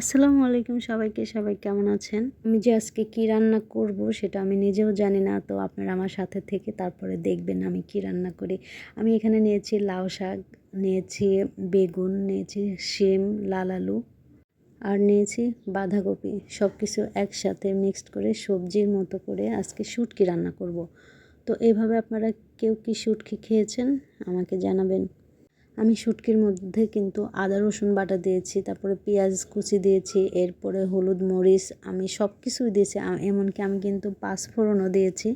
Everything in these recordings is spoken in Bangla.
আসসালামু আলাইকুম সবাইকে, সবাই কেমন আছেন? আমি যে আজকে কি রান্না করব সেটা আমি নিজেও জানি না, তো আপনারা আমার সাথে থেকে তারপরে দেখবেন আমি কি রান্না করি। আমি এখানে নিয়েছি লাউ শাক, নিয়েছি বেগুন, নিয়েছি শিম, লাল আলু আর নিয়েছি বাঁধাকপি। সব কিছু একসাথে মিক্সড করে সবজির মতো করে আজকে শুটকি রান্না করব। তো এইভাবে আপনারা কেউ কি শুটকি খেয়েছেন আমাকে জানাবেন। আমি শুটকির মধ্যে কিন্তু আদা, রসুন বাটা দিয়েছি, তারপরে পেঁয়াজ কুচি দিয়েছি, এরপরে হলুদ মরিচ, আমি সব কিছুই দিয়েছি এমনকি আমি কিন্তু পাঁচফোড়নও দিয়েছি।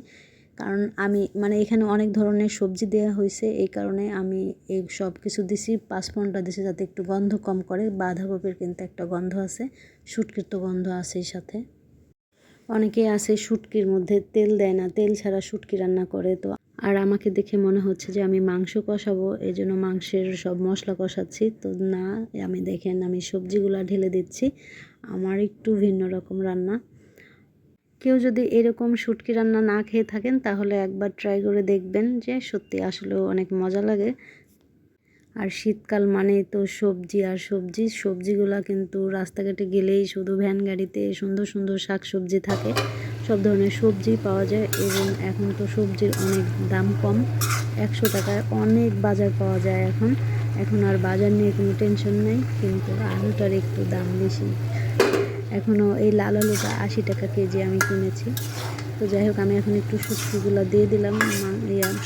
কারণ আমি মানে এখানে অনেক ধরনের সবজি দেওয়া হয়েছে, এই কারণে আমি এই সব কিছু দিছি, পাঁচফোড়নটা দিছি যাতে একটু গন্ধ কম করে, বাঁধাকপির কিন্তু একটা গন্ধ আছে, শুটকির তো গন্ধ আছে সাথে। অনেকেই আছে শুটকির মধ্যে, তেল দেয় না, তেল ছাড়া শুটকি রান্না করে। তো আর আমাকে দেখে মনে হচ্ছে যে আমি মাংস কষাবো এই জন্য মাংসের সব মশলা কষাচ্ছি। তো না, আমি দেখেন, আমি সবজিগুলো ঢেলে দিচ্ছি। আমার একটু ভিন্ন রকম রান্না। কেউ যদি এরকম শুটকি রান্না না খেয়ে থাকেন, তাহলে একবার ট্রাই করে দেখবেন যে সত্যি আসলেও অনেক মজা লাগে। আর শীতকাল মানে তো সবজি, আর সবজি, সবজিগুলো কিন্তু রাস্তাঘাটে গেলেই শুধু ভ্যান গাড়িতে সুন্দর সুন্দর শাক সবজি থাকে। সব ধরনের সবজি পাওয়া যায় এবং এখন তো সবজির অনেক দাম কম। একশো টাকায় অনেক বাজার পাওয়া যায় এখন। এখন আর বাজার নিয়ে কোনো টেনশন নেই, কিন্তু আলুটার একটু দাম বেশি। এখনও এই লাল আলুটা আশি টাকা কেজি আমি কিনেছি। তো যাই হোক, আমি এখন একটু শুটকিগুলো দিয়ে দিলাম।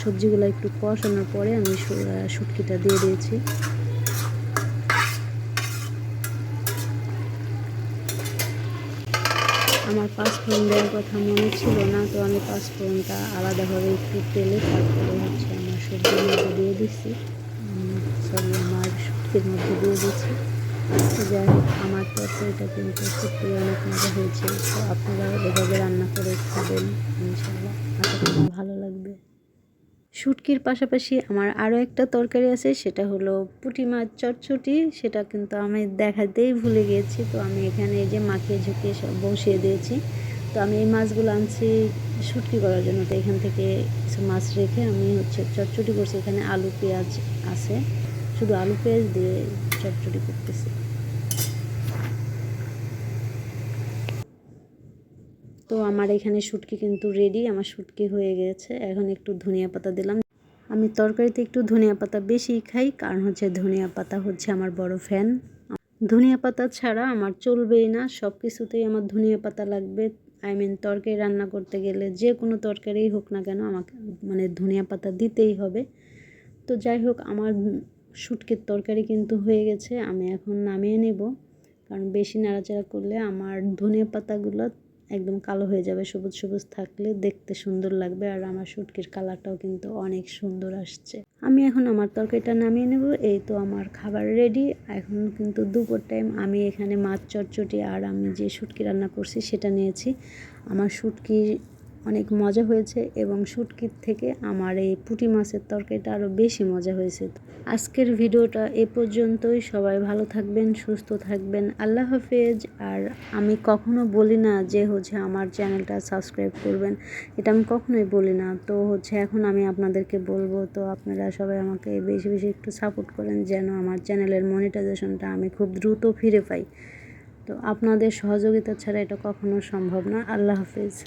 সবজিগুলো একটু কষানোর পরে আমি শুটকিটা দিয়ে দিয়েছি। আমার পাঁচফোড়ন দেওয়ার কথা মনে ছিল না, তো আমি পাঁচফোড়নটা আলাদাভাবে একটু তেলে তারপরে হচ্ছে আমার সবজির মধ্যে দিয়ে দিচ্ছি। সরি আমার শুটকির মধ্যে দিয়ে দিচ্ছি। যাই হোক, আমার তরকারিটা কিন্তু সত্যি অনেক মজা হয়েছে। তো আপনারা এভাবে রান্না করে খাবেন ইনশাল্লাহ আশা করি ভালো লাগবে। শুটকির পাশাপাশি আমার আরও একটা তরকারি আছে, সেটা হলো পুঁটি মাছ চটচটি। সেটা কিন্তু আমি দেখাতেই ভুলে গিয়েছি তো আমি এখানে এই যে মাখিয়ে ঝুঁকিয়ে সব বসিয়ে দিয়েছি। তো আমি এই মাছগুলো আনছি শুটকি করার জন্য। তো এখান থেকে কিছু মাছ রেখে আমি হচ্ছে চটচটি করছি। এখানে আলু পেঁয়াজ আছে। শুধু আলু পেঁয়াজ দিয়ে চটচটি করতেছি। তো আমার এখানে শুটকি কিন্তু রেডি আমার শুটকি হয়ে গেছে। এখন একটু ধনিয়া পাতা দিলাম। আমি তরকারিতে একটু ধনিয়া পাতা বেশি খাই, কারণ হচ্ছে ধনিয়া পাতা হচ্ছে আমার বড় ফ্যান ধনিয়া পাতা ছাড়া আমার চলবেই না সব কিছুতেই আমার ধনিয়া পাতা লাগবে। আই মিন তরকারি রান্না করতে গেলে যে কোনো তরকারিই হোক না কেন, আমাকে মানে ধনিয়া পাতা দিতেই হবে। তো যাই হোক, আমার শুটকির তরকারি কিন্তু হয়ে গেছে, আমি এখন নামিয়ে নেব। কারণ বেশি নাড়াচাড়া করলে আমার ধনিয়া পাতাগুলো একদম কালো হয়ে যাবে, সবুজ সবুজ থাকলে দেখতে সুন্দর লাগবে আর আমার শুটকির কালারটাও কিন্তু অনেক সুন্দর আসছে। আমি এখন আমার তরকারিটা নামিয়ে নেব, এই তো আমার খাবার রেডি এখন কিন্তু দুপুর টাইম আমি এখানে মাছ চটচটি আর আমি যে শুটকি রান্না করছি সেটা নিয়েছি। আমার শুটকি অনেক মজা হয়েছে এবং শুটকির থেকে আমার এই পুঁটি মাছের তরকারিটা আরও বেশি মজা হয়েছে। আজকের ভিডিওটা এ পর্যন্তই। সবাই ভালো থাকবেন, সুস্থ থাকবেন। আল্লাহ হাফেজ। আর আমি কখনো বলি না যে হচ্ছে আমার চ্যানেলটা সাবস্ক্রাইব করবেন। এটা আমি কখনোই বলি না। তো হচ্ছে এখন আমি আপনাদেরকে বলব, তো আপনারা সবাই আমাকে বেশি বেশি একটু সাপোর্ট করেন যেন আমার চ্যানেলের মনিটাইজেশনটা আমি খুব দ্রুত ফিরে পাই। তো আপনাদের সহযোগিতা ছাড়া এটা কখনো সম্ভব না। আল্লাহ হাফিজ।